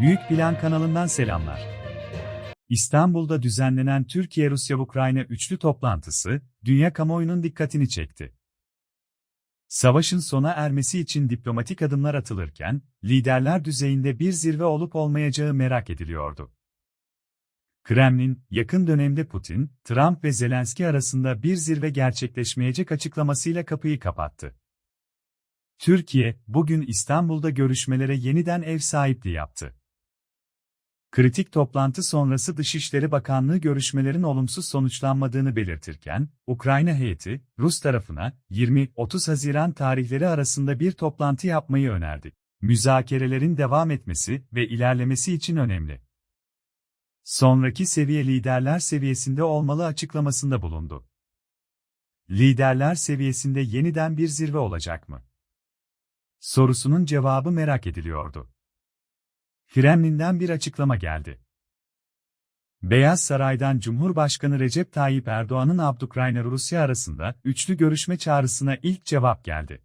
Büyük Plan kanalından selamlar. İstanbul'da düzenlenen Türkiye-Rusya-Ukrayna üçlü toplantısı, dünya kamuoyunun dikkatini çekti. Savaşın sona ermesi için diplomatik adımlar atılırken, liderler düzeyinde bir zirve olup olmayacağı merak ediliyordu. Kremlin, yakın dönemde Putin, Trump ve Zelenski arasında bir zirve gerçekleşmeyecek açıklamasıyla kapıyı kapattı. Türkiye, bugün İstanbul'da görüşmelere yeniden ev sahipliği yaptı. Kritik toplantı sonrası Dışişleri Bakanlığı görüşmelerin olumsuz sonuçlanmadığını belirtirken, Ukrayna heyeti, Rus tarafına 20-30 Haziran tarihleri arasında bir toplantı yapmayı önerdi. Müzakerelerin devam etmesi ve ilerlemesi için önemli. Sonraki seviye liderler seviyesinde olmalı açıklamasında bulundu. Liderler seviyesinde yeniden bir zirve olacak mı? Sorusunun cevabı merak ediliyordu. Kremlin'den bir açıklama geldi. Beyaz Saray'dan Cumhurbaşkanı Recep Tayyip Erdoğan'ın Abdükrayna-Rusya arasında üçlü görüşme çağrısına ilk cevap geldi.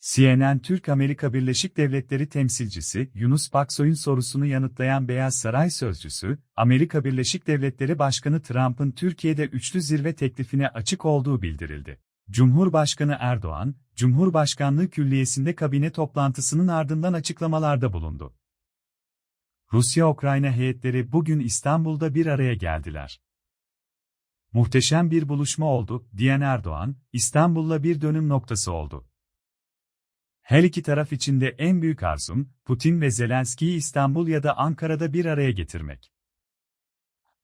CNN Türk-Amerika Birleşik Devletleri temsilcisi Yunus Baksoy'un sorusunu yanıtlayan Beyaz Saray sözcüsü, Amerika Birleşik Devletleri Başkanı Trump'ın Türkiye'de üçlü zirve teklifine açık olduğu bildirildi. Cumhurbaşkanı Erdoğan, Cumhurbaşkanlığı Külliyesi'nde kabine toplantısının ardından açıklamalarda bulundu. Rusya-Ukrayna heyetleri bugün İstanbul'da bir araya geldiler. Muhteşem bir buluşma oldu, diyen Erdoğan, İstanbul'la bir dönüm noktası oldu. Her iki taraf için de en büyük arzum, Putin ve Zelenski'yi İstanbul ya da Ankara'da bir araya getirmek.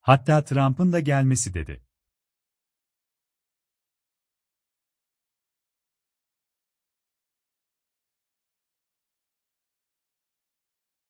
Hatta Trump'ın da gelmesi dedi.